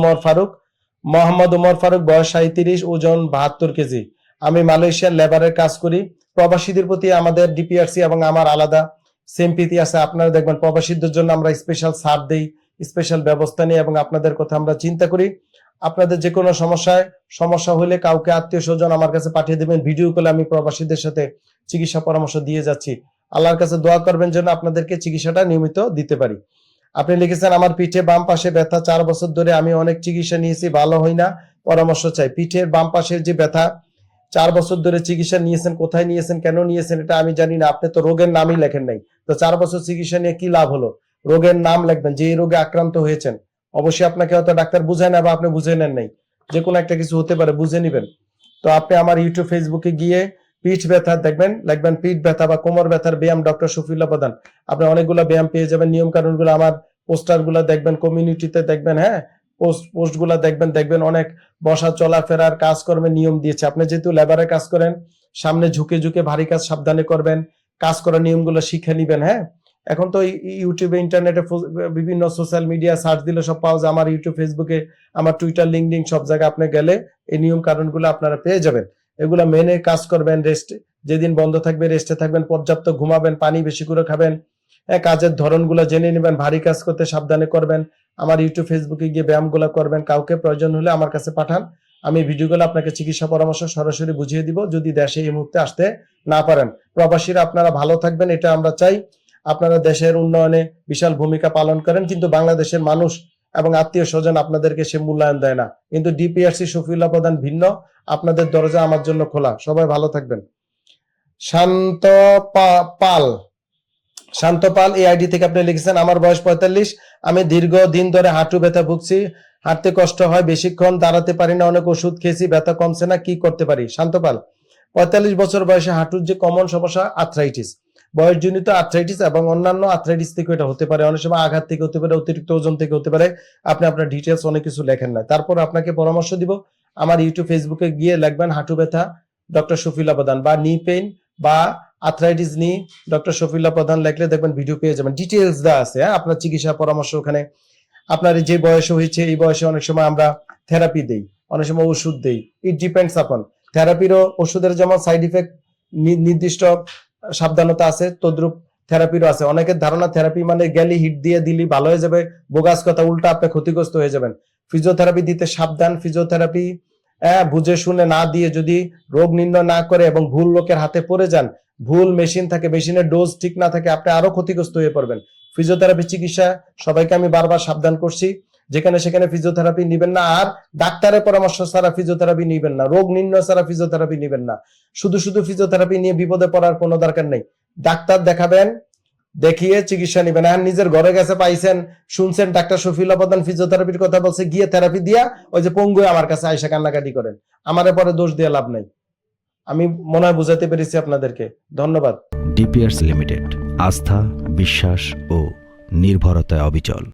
উমর ফারুক, মোহাম্মদ উমর ফারুক, বয়স সাঁত্রিশ ওজন বাহাত্তর কেজি। আমি মালয়েশিয়ার লেবারের কাজ করি। প্রবাসীদের প্রতি আমাদের ডিপিআরসি এবং আমার আলাদা সেমপিতি আছে। আপনারা দেখবেন প্রবাসীদের জন্য আমরা স্পেশাল ছাড় দেই স্পেশাল ব্যবস্থা নিই এবং আপনাদের কথা আমরা চিন্তা করি। আপনাদের যে কোনো সমস্যায়, সমস্যা হলে কাউকে আত্মীয় স্বজন আমার কাছে পাঠিয়ে দেবেন। ভিডিও কলে আমি প্রবাসীদের সাথে চিকিৎসা পরামর্শ দিয়ে যাচ্ছি। আল্লাহর কাছে দোয়া করবেন যেন আপনাদেরকে চিকিৎসাটা নিয়মিত দিতে পারি। আপনি লিখেছেন, আমার পিঠে বাম পাশে ব্যথা, চার বছর ধরে আমি অনেক চিকিৎসা নিয়েছি, ভালো হয় না। পরামর্শ চাই। পিঠের বাম পাশের যে ব্যথা, চার বছর ধরে চিকিৎসা নিয়েছেন, কোথায় নিয়েছেন, কেন নিয়েছেন, এটা আমি জানি না। আপনি তো রোগের নামই লেখেন নাই। তো চার বছর চিকিৎসা নিয়ে কি লাভ হলো? রোগের নাম লিখবেন যে রোগে আক্রান্ত হয়েছেন। অবশ্যই আপনাকে হয়তো ডাক্তার বুঝায় না বা আপনি বুঝে নেন নাই। যে কোনো একটা কিছু হতে পারে, বুঝে নিবেন। তো আপনি আমার ইউটিউব, ফেসবুকে গিয়ে পিঠ ব্যথা, দেখবেন লিখবেন পিঠ ব্যথা বা কোমর ব্যথার ব্যায়াম ডক্টর শফিউল্লাহ প্রধান। আপনি অনেকগুলো ব্যায়াম পেয়ে যাবেন নিয়ম কানুনগুলো আমার পোস্টারগুলা দেখবেন, কমিউনিটিতে দেখবেন হ্যাঁ? পোস্ট পোস্টগুলা দেখবেন দেখবেন অনেক বসা, চলাফেরার কাজ কর্মের নিয়ম দিয়েছে। আপনি যেহেতু লেবারে কাজ করেন, সামনে ঝুঁকে ঝুঁকে ভারী কাজ সাবধানে করবেন, কাজ করার নিয়মগুলো শিখে নিবেন হ্যাঁ? এখন তো ইউটিউবে, ইন্টারনেটে বিভিন্ন সোশ্যাল মিডিয়া সার্চ দিলে সব পাওয়া যায়। আমার ইউটিউব ফেসবুকে আমার টুইটার লিঙ্কডিন সব জায়গায় আপনি গেলে এই নিয়ম কারণগুলো আপনারা পেয়ে যাবেন। এগুলা মেনে কাজ করবেন রেস্ট যেদিন বন্ধ থাকবে রেস্টে থাকবেন, পর্যাপ্ত ঘুমাবেন, পানি বেশি করে খাবেন। কাজের ধরনগুলো জেনে নেবেন, ভারী কাজ করতে সাবধানে করবেন। আমার ইউটিউব ফেসবুকে গিয়ে ব্যায়ামগুলো করবেন। কাউকে প্রয়োজন হলে আমার কাছে পাঠান। আমি ভিডিওগুলো আপনাকে চিকিৎসা পরামর্শ সরাসরি বুঝিয়ে দিব, যদি দেশে এই মুহূর্তে আসতে না পারেন। প্রবাসীরা আপনারা ভালো থাকবেন, এটা আমরা চাই। আপনারা দেশের উন্নয়নে বিশাল ভূমিকা পালন করেন, কিন্তু বাংলাদেশের মানুষ এবং আত্মীয় স্বজন আপনাদেরকে সে মূল্যায়ন দেয় না। কিন্তু ডিপিআরসি শফিউল্লাহ প্রধান ভিন্ন। আপনাদের দরজা আমার জন্য খোলা। সবাই ভালো থাকবেন। শান্ত পাল। শান্ত পাল, এই আইডি থেকে আপনি লিখেছেন, আমার বয়স পঁয়তাল্লিশ। আমি দীর্ঘ দিন ধরে হাঁটু ব্যথা ভুগছি। হাঁটতে কষ্ট হয়, বেশিক্ষণ দাঁড়াতে পারি না, অনেক ওষুধ খেয়েছি, ব্যথা কমছে না, কি করতে পারি? শান্ত পাল, পঁয়তাল্লিশ বছর বয়সে হাঁটুর যে কমন সমস্যা আর্থ্রাইটিস বয়সজনিত আর্থ্রাইটিস এবং অন্যান্য আর্থ্রাইটিস থেকে এটা হতে পারে। অনেক সময় আঘাত থেকে হতে পারে, অতিরিক্ত ওজন থেকে হতে পারে। আপনি আপনার ডিটেলস অনেক কিছু লেখেন না। তারপর আপনাকে পরামর্শ দিব। আমার ইউটিউব ফেসবুকে গিয়ে লিখবেন, হাঁটু ব্যথা, ডক্টর শফিলা প্রধান বা নি পেইন বা আর্থ্রাইটিস নি ডক্টর শফিল্লা প্রধান লেখলে দেখবেন ভিডিও পেয়ে যাবেন। ডিটেলস দেওয়া আছে হ্যাঁ? আপনার চিকিৎসা পরামর্শ ওখানে। আপনার যে বয়সে হয়েছে, এই বয়সে অনেক সময় আমরা থেরাপি দেই, অনেক সময় ওষুধ দেই। ইট ডিপেন্ডস আপন থেরাপিরও ওষুধের যেমন সাইড ইফেক্ট নির্দিষ্ট সাবধানতা আছে, তদ্রুপ থেরাপিরও আছে। অনেকের ধারণা, থেরাপি মানে গেলি, হিট দিয়ে দিলি, ভালো হয়ে যাবে, বোগাস কথা, উল্টা আপনি ক্ষতিগ্রস্ত হয়ে যাবেন। ফিজিওথেরাপি দিতে সাবধান ফিজিওথেরাপি বুঝে শুনে না দিয়ে যদি রোগ নির্ণয় না করে এবং ভুল লোকের হাতে পড়ে যান, ভুল মেশিন থাকে মেশিনের ডোজ ঠিক না থাকে, আপনি আরও ক্ষতিগ্রস্ত হয়ে পড়বেন। ফিজিওথেরাপি চিকিৎসা, সবাইকে আমি বারবার সাবধান করছি। যেখানে সেখানে ফিজিওথেরাপি নিবেন না, আর ডাক্তারের পরামর্শ ছাড়া ফিজিওথেরাপি নিবেন না, রোগ নির্ণয় ছাড়া ফিজিওথেরাপি নিবেন না। শুধু শুধু ফিজিওথেরাপি নিয়ে বিপদে পড়ার কোনো দরকার নেই। ডাক্তার দেখাবেন, দেখিয়ে চিকিৎসা নিবেন। আর নিজের ঘরে গেছে, পাইছেন, শুনছেন, ডাক্তার শফিউল্লাহ প্রধান ফিজিওথেরাপির কথা বলছে, গিয়ে থেরাপি দিয়া ওই যে পঙ্গু আমার কাছে আইসা কান্নাকাটি করেন। আমারে পরে দোষ দিয়ে লাভ নাই। আমি মনে হয় বুঝাতে পেরেছি আপনাদেরকে। ধন্যবাদ। ডিপিআরস লিমিটেড, আস্থা, বিশ্বাস ও নির্ভরতায় অবিচল।